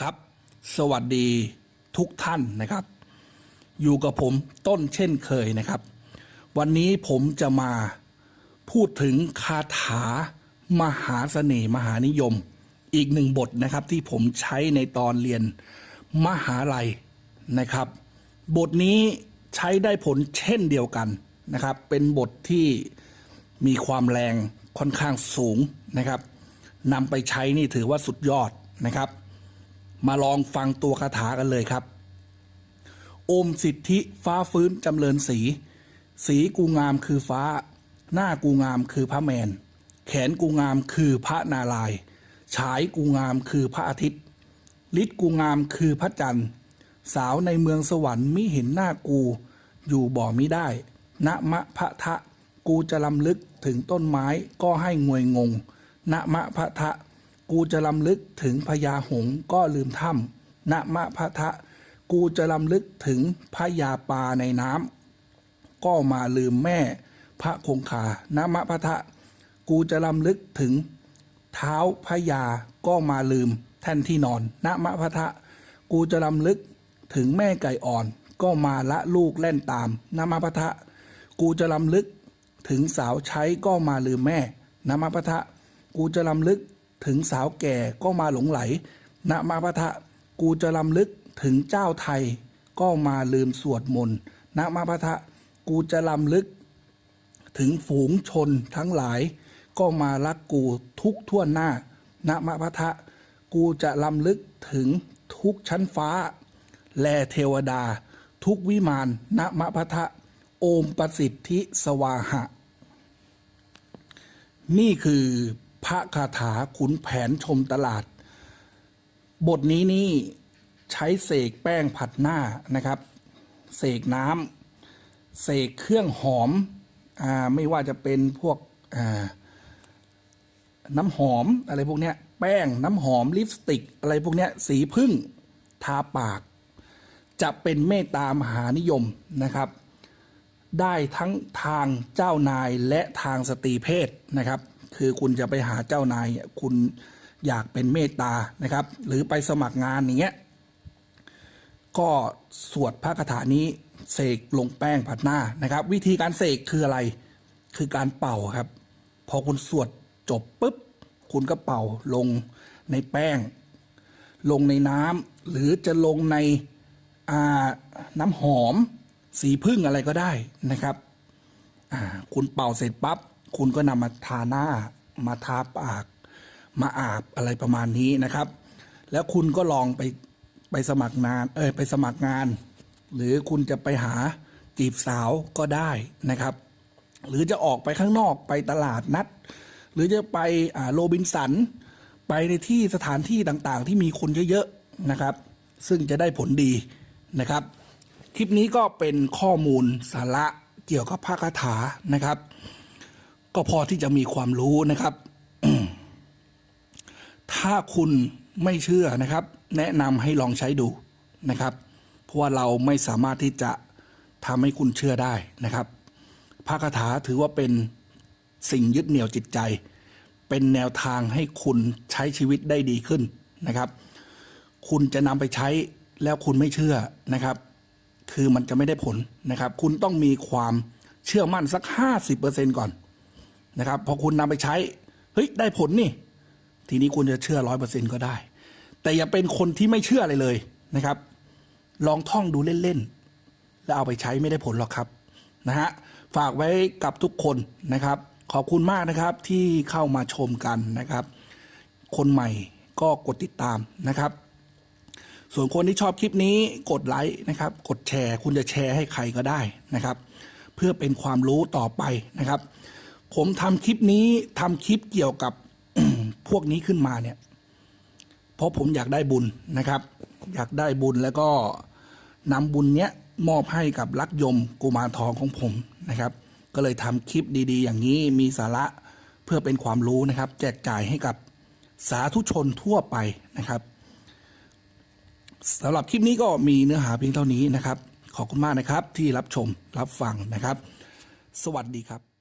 ครับ สวัสดีทุกท่านนะครับ อยู่กับผมต้นเช่นเคยนะครับ วันนี้ผมจะมาพูดถึงคาถามหาเสน่ห์มหานิยม อีกหนึ่งบทนะครับที่ผมใช้ในตอนเรียนมหาลัยนะครับ บทนี้ใช้ได้ผลเช่นเดียวกันนะครับ เป็นบทที่มีความแรงค่อนข้างสูงนะครับนำไปใช้นี่ถือว่าสุดยอดนะครับ มาลองฟังตัวคาถากันเลยครับโอมสิทธิฟ้าฟื้นจำเริญสี สีกูงามคือฟ้า หน้ากูงามคือพระแมน แขนกูงามคือพระนารายฉายกูงามคือพระอาทิตย์ฤทธิ์กูงามคือพระจันทร์ สาวในเมืองสวรรค์มิเห็นหน้ากู อยู่บ่มิได้ ณมะพะทะ กูจะลำลึกถึงต้นไม้ก็ให้งวยงง ณมะพะทะ กูจะลำลึกถึงพญาหงก็ลืมถ้ำณมะพะทะ กูจะลำลึกถึงพญาปลาในน้ำก็มาลืมแม่พระคงคาณมะพะทะ กูจะลำลึกถึงเท้าพระยาก็มาลืมแท่นที่นอน ณมะพะทะ กูจะลำลึกถึงแม่ไก่อ่อน ก็มาละลูกเล่นตาม ณมะพะทะ กูจะลำลึกถึงสาวใช้ก็มาลืมแม่ ณมะพะทะ กูจะลำลึก ถึงสาวแก่ก็มาหลงไหล ณมะพะทะกูจะลำลึกถึงเจ้าไทย ก็มาลืมสวดมนต์ ณมะพะทะกูจะลำลึก ถึงฝูงชนทั้งหลาย ก็มารักกูทุกทั่วหน้า ณมะพะทะกูจะลำลึกถึงทุกชั้นฟ้า แลเทวดา ทุกวิมานณมะพะทะ โอมประสิทธิสวาหะ นี่คือ พระคาถาขุนแผนชมตลาด บทนี้นี่ใช้เสกแป้งผัดหน้านะครับ เสกน้ำเสกเครื่องหอมอ่าไม่ว่าจะเป็นพวกอ่าน้ำหอมอะไรพวกเนี้ยแป้งน้ำหอมลิปสติก อะไรพวกเนี้ยสีพึ่งทาปาก จะเป็นเมตตามหานิยมนะครับ ได้ทั้งทางเจ้านายและทางสตรีเพศนะครับ คือคุณจะไปหาเจ้านายคุณอยากเป็นเมตตานะครับ หรือไปสมัครงานอย่างเงี้ยก็สวดพระคาถานี้เสกลงแป้งผัดหน้านะครับ วิธีการเสกคืออะไร คือการเป่าครับ พอคุณสวดจบปุ๊บ คุณก็เป่าลงในแป้ง ลงในน้ำหรือจะลงในอ่าน้ำหอม สีพึ่งอะไรก็ได้นะครับคุณเป่าเสร็จปั๊บ คุณก็นำมาทาหน้า มาทาปาก มาอาบอะไรประมาณนี้นะครับ แล้วคุณก็ลองไปไปสมัครงาน เออไปสมัครงาน หรือคุณจะไปหาจีบสาวก็ได้นะครับ หรือจะออกไปข้างนอกไปตลาดนัด หรือจะไปโรบินสัน ไปในที่สถานที่ต่างๆ ที่มีคนเยอะๆนะครับ ซึ่งจะได้ผลดีนะครับ คลิปนี้ก็เป็นข้อมูลสาระเกี่ยวกับพระคาถานะครับ ก็พอที่จะมีความรู้นะครับ ถ้าคุณไม่เชื่อนะครับ แนะนำให้ลองใช้ดูนะครับ เพราะว่าเราไม่สามารถที่จะทำให้คุณเชื่อได้นะครับพระคาถาถือว่าเป็นสิ่งยึดเหนี่ยวจิตใจ เป็นแนวทางให้คุณใช้ชีวิตได้ดีขึ้นนะครับ คุณจะนำไปใช้แล้วคุณไม่เชื่อนะครับ คือมันจะไม่ได้ผลนะครับ คุณต้องมีความเชื่อมั่นสัก 50%ก่อน นะครับพอคุณนำไปใช้เฮ้ยได้ผลนี่ ทีนี้คุณจะเชื่อร้อยเปอร์เซ็นก็ได้ แต่อย่าเป็นคนที่ไม่เชื่ออะไรเลยนะครับ ลองท่องดูเล่นๆแล้วเอาไปใช้ไม่ได้ผลหรอกครับนะฮะฝากไว้กับทุกคนนะครับ ขอบคุณมากนะครับที่เข้ามาชมกันนะครับ คนใหม่ก็กดติดตามนะครับ ส่วนคนที่ชอบคลิปนี้กดไลค์นะครับ กดแชร์ คุณจะแชร์ให้ใครก็ได้นะครับ เพื่อเป็นความรู้ต่อไปนะครับ ผมทำคลิปนี้ทำคลิปเกี่ยวกับพวกนี้ขึ้นมาเนี่ย เพราะผมอยากได้บุญนะครับ อยากได้บุญแล้วก็นำบุญเนี้ยมอบให้กับลักยมกุมารทองของผมนะครับ ก็เลยทำคลิปดี ๆ อย่างนี้มีสาระเพื่อเป็นความรู้นะครับ แจกจ่ายให้กับสาธุชนทั่วไปนะครับสำหรับคลิปนี้ก็มีเนื้อหาเพียงเท่านี้นะครับ ขอบคุณมากนะครับที่รับชมรับฟังนะครับ สวัสดีครับ